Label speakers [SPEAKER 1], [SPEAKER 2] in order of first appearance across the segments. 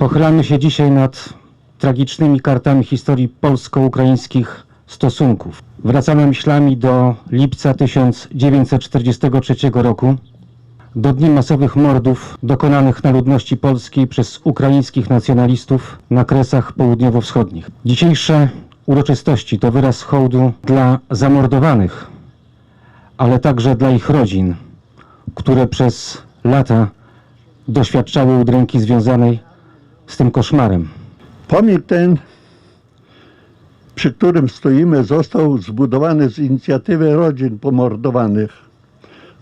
[SPEAKER 1] Pochylamy się dzisiaj nad tragicznymi kartami historii polsko-ukraińskich stosunków. Wracamy myślami do lipca 1943 roku, do dni masowych mordów dokonanych na ludności polskiej przez ukraińskich nacjonalistów na kresach południowo-wschodnich. Dzisiejsze uroczystości to wyraz hołdu dla zamordowanych, ale także dla ich rodzin, które przez lata doświadczały udręki związanej z tym koszmarem.
[SPEAKER 2] Pomnik ten, przy którym stoimy, został zbudowany z inicjatywy rodzin pomordowanych,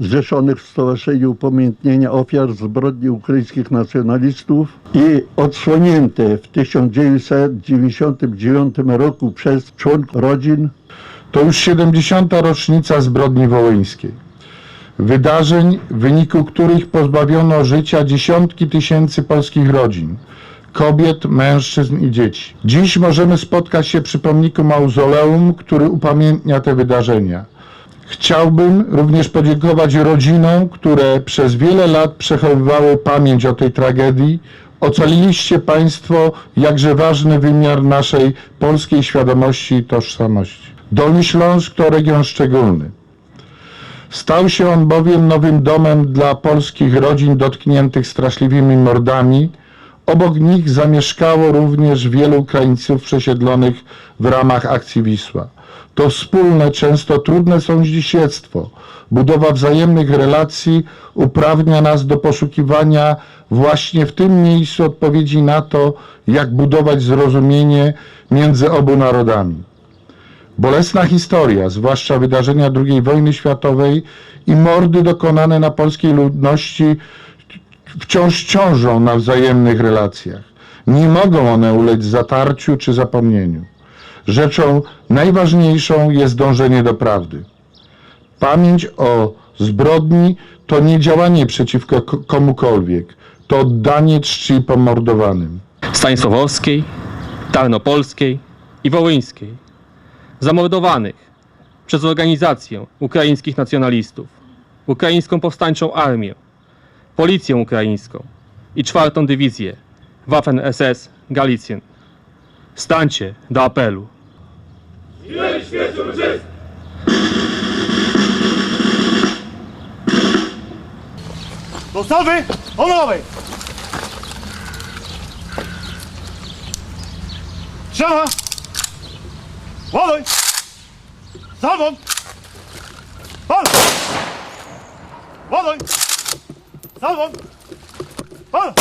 [SPEAKER 2] zrzeszonych w Stowarzyszeniu Upamiętnienia Ofiar Zbrodni Ukraińskich Nacjonalistów i odsłonięty w 1999 roku przez członków rodzin
[SPEAKER 3] To już 70. rocznica zbrodni wołyńskiej. Wydarzeń, w wyniku których pozbawiono życia dziesiątki tysięcy polskich rodzin, kobiet, mężczyzn i dzieci. Dziś możemy spotkać się przy pomniku mauzoleum, który upamiętnia te wydarzenia. Chciałbym również podziękować rodzinom, które przez wiele lat przechowywały pamięć o tej tragedii. Ocaliliście Państwo jakże ważny wymiar naszej polskiej świadomości i tożsamości. Dolny Śląsk to region szczególny. Stał się on bowiem nowym domem dla polskich rodzin dotkniętych straszliwymi mordami. Obok nich zamieszkało również wielu Ukraińców przesiedlonych w ramach akcji Wisła. To wspólne, często trudne sądzicielstwo, budowa wzajemnych relacji uprawnia nas do poszukiwania właśnie w tym miejscu odpowiedzi na to, jak budować zrozumienie między obu narodami. Bolesna historia, zwłaszcza wydarzenia II wojny światowej i mordy dokonane na polskiej ludności wciąż ciążą na wzajemnych relacjach. Nie mogą one ulec zatarciu czy zapomnieniu. Rzeczą najważniejszą jest dążenie do prawdy. Pamięć o zbrodni to nie działanie przeciwko komukolwiek, to oddanie czci pomordowanym.
[SPEAKER 4] Stanisławowskiej, Tarnopolskiej i Wołyńskiej, zamordowanych przez organizację ukraińskich nacjonalistów, Ukraińską Powstańczą Armię, Policję Ukraińską i czwartą dywizję Waffen-SS Galicjen. Stańcie do apelu.
[SPEAKER 5] Do salwy honorowej! Strzela! Ładuj! Salwą! Pal! Ładuj! Salwą! Pal!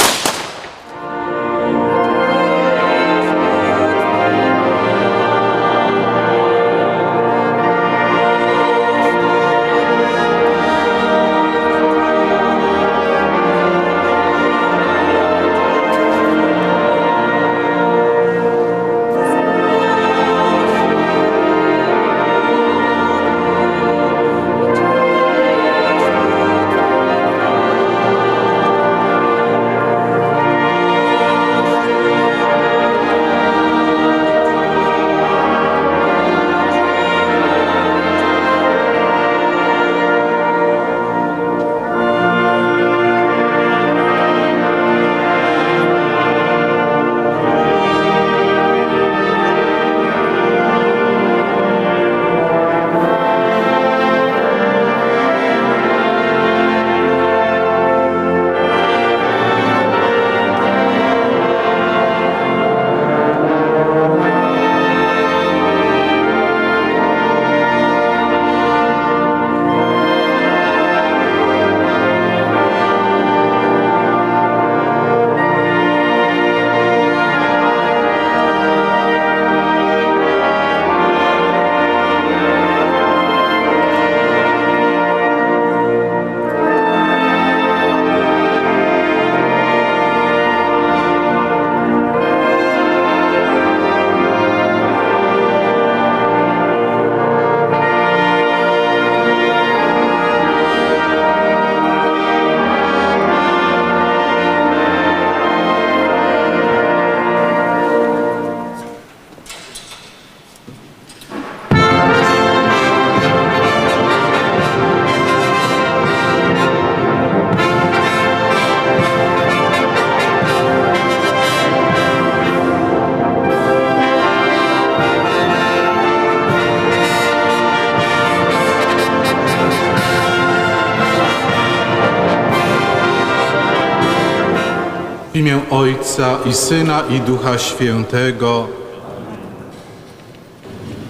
[SPEAKER 6] W imię Ojca i Syna i Ducha Świętego.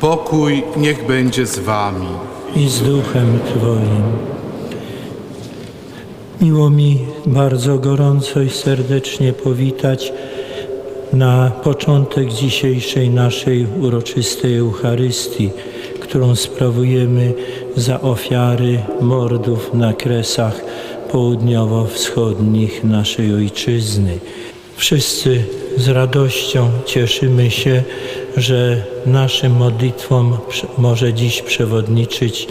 [SPEAKER 6] Pokój niech będzie z wami.
[SPEAKER 7] i z duchem Twoim. Miło mi bardzo gorąco i serdecznie powitać na początek dzisiejszej naszej uroczystej Eucharystii, którą sprawujemy za ofiary mordów na kresach południowo-wschodnich naszej Ojczyzny. Wszyscy z radością cieszymy się, że naszym modlitwom może dziś przewodniczyć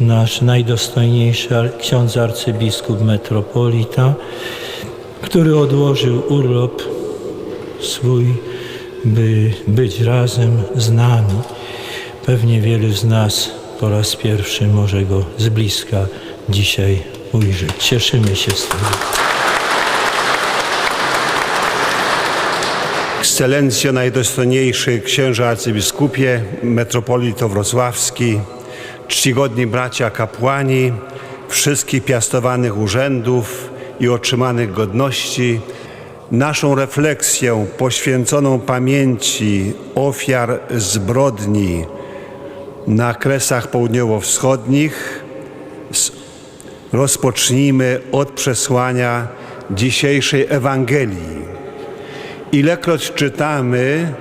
[SPEAKER 7] nasz najdostojniejszy ksiądz arcybiskup metropolita, który odłożył urlop swój, by być razem z nami. Pewnie wielu z nas po raz pierwszy może go z bliska dzisiaj ujrzeć. Cieszymy się z tego.
[SPEAKER 8] Ekscelencjo najdostojniejszy księże arcybiskupie, metropolito wrocławski, czcigodni bracia kapłani, wszystkich piastowanych urzędów i otrzymanych godności, naszą refleksję poświęconą pamięci ofiar zbrodni na kresach południowo-wschodnich s- rozpocznijmy od przesłania dzisiejszej Ewangelii. Ilekroć czytamy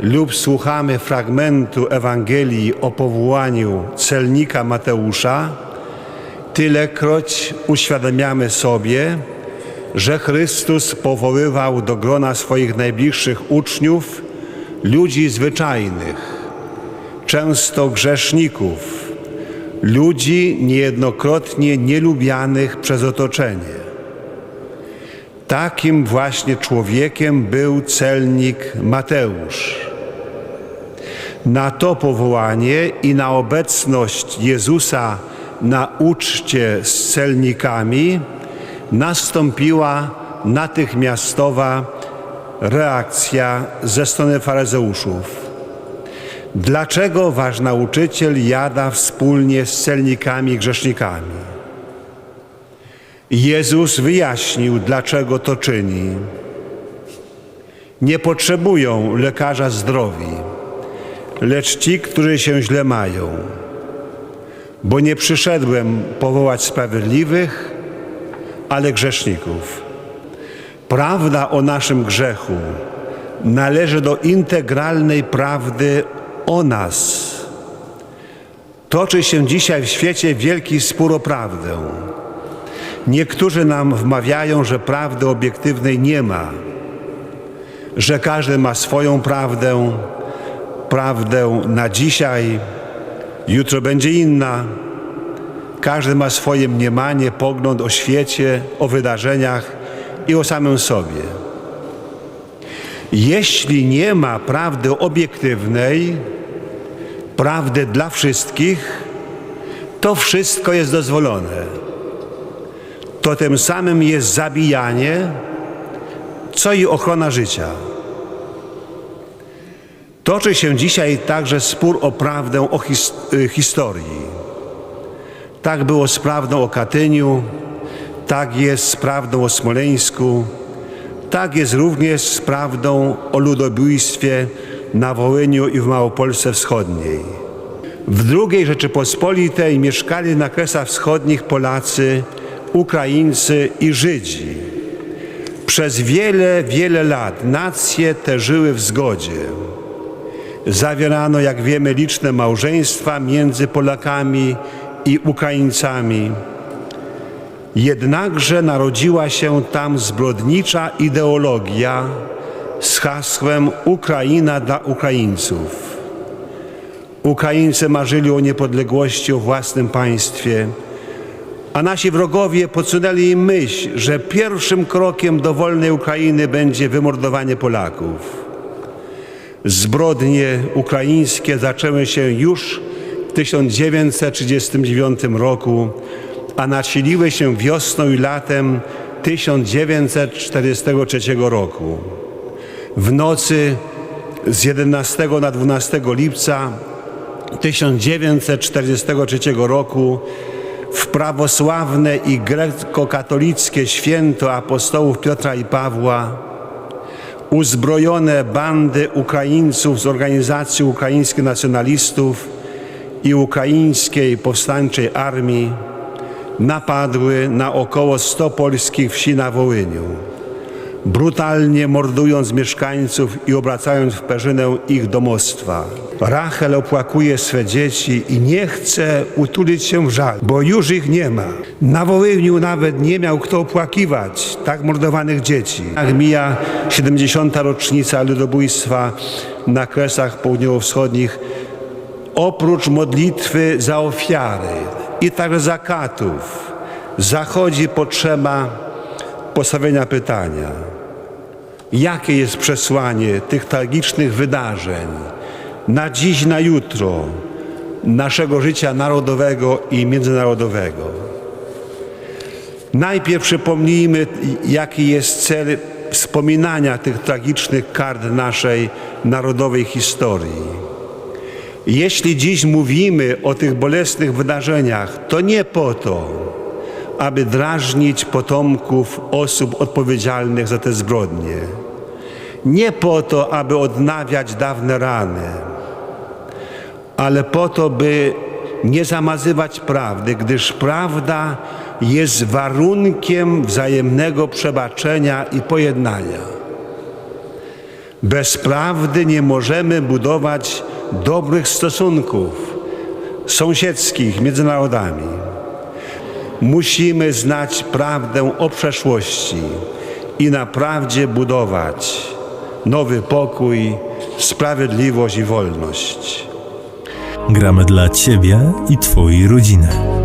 [SPEAKER 8] lub słuchamy fragmentu Ewangelii o powołaniu celnika Mateusza, tylekroć uświadamiamy sobie, że Chrystus powoływał do grona swoich najbliższych uczniów ludzi zwyczajnych, często grzeszników, ludzi niejednokrotnie nielubianych przez otoczenie. Takim właśnie człowiekiem był celnik Mateusz. Na to powołanie i na obecność Jezusa na uczcie z celnikami nastąpiła natychmiastowa reakcja ze strony faryzeuszów. Dlaczego wasz nauczyciel jada wspólnie z celnikami grzesznikami? Jezus wyjaśnił, dlaczego to czyni. Nie potrzebują lekarza zdrowi, lecz ci, którzy się źle mają. Bo nie przyszedłem powołać sprawiedliwych, ale grzeszników. Prawda o naszym grzechu należy do integralnej prawdy o nas. Toczy się dzisiaj w świecie wielki spór o prawdę. Niektórzy nam wmawiają, że prawdy obiektywnej nie ma, że każdy ma swoją prawdę, prawdę na dzisiaj, jutro będzie inna. Każdy ma swoje mniemanie, pogląd o świecie, o wydarzeniach i o samym sobie. Jeśli nie ma prawdy obiektywnej, prawdy dla wszystkich, to wszystko jest dozwolone to tym samym jest zabijanie, co i ochrona życia. Toczy się dzisiaj także spór o prawdę o his y, historii. Tak było z prawdą o Katyniu, tak jest z prawdą o Smoleńsku, tak jest również z prawdą o ludobójstwie na Wołyniu i w Małopolsce Wschodniej. W II Rzeczypospolitej mieszkali na Kresach Wschodnich Polacy, Ukraińcy i Żydzi. Przez wiele, wiele lat nacje te żyły w zgodzie. Zawierano, jak wiemy, liczne małżeństwa między Polakami i Ukraińcami. Jednakże narodziła się tam zbrodnicza ideologia z hasłem Ukraina dla Ukraińców. Ukraińcy marzyli o niepodległości, o własnym państwie, a nasi wrogowie podsunęli im myśl, że pierwszym krokiem do wolnej Ukrainy będzie wymordowanie Polaków. Zbrodnie ukraińskie zaczęły się już w 1939 roku, a nasiliły się wiosną i latem 1943 roku. W nocy z 11 na 12 lipca 1943 roku w prawosławne i grecko-katolickie święto apostołów Piotra i Pawła, uzbrojone bandy Ukraińców z organizacji ukraińskich nacjonalistów i ukraińskiej powstańczej armii napadły na około 100 polskich wsi na Wołyniu, brutalnie mordując mieszkańców i obracając w perzynę ich domostwa. Rachel opłakuje swe dzieci i nie chce utulić się w żal, bo już ich nie ma. Na Wołyniu nawet nie miał kto opłakiwać tak mordowanych dzieci. Jak mija 70. rocznica ludobójstwa na Kresach Południowo-Wschodnich, oprócz modlitwy za ofiary i także zakatów, zachodzi potrzeba postawienia pytania, jakie jest przesłanie tych tragicznych wydarzeń na dziś, na jutro naszego życia narodowego i międzynarodowego. Najpierw przypomnijmy, jaki jest cel wspominania tych tragicznych kart naszej narodowej historii. Jeśli dziś mówimy o tych bolesnych wydarzeniach, to nie po to, aby drażnić potomków osób odpowiedzialnych za te zbrodnie. Nie po to, aby odnawiać dawne rany, ale po to, by nie zamazywać prawdy, gdyż prawda jest warunkiem wzajemnego przebaczenia i pojednania. Bez prawdy nie możemy budować dobrych stosunków sąsiedzkich między narodami. Musimy znać prawdę o przeszłości i na prawdzie budować nowy pokój, sprawiedliwość i wolność.
[SPEAKER 9] Gramy dla Ciebie i Twojej rodziny.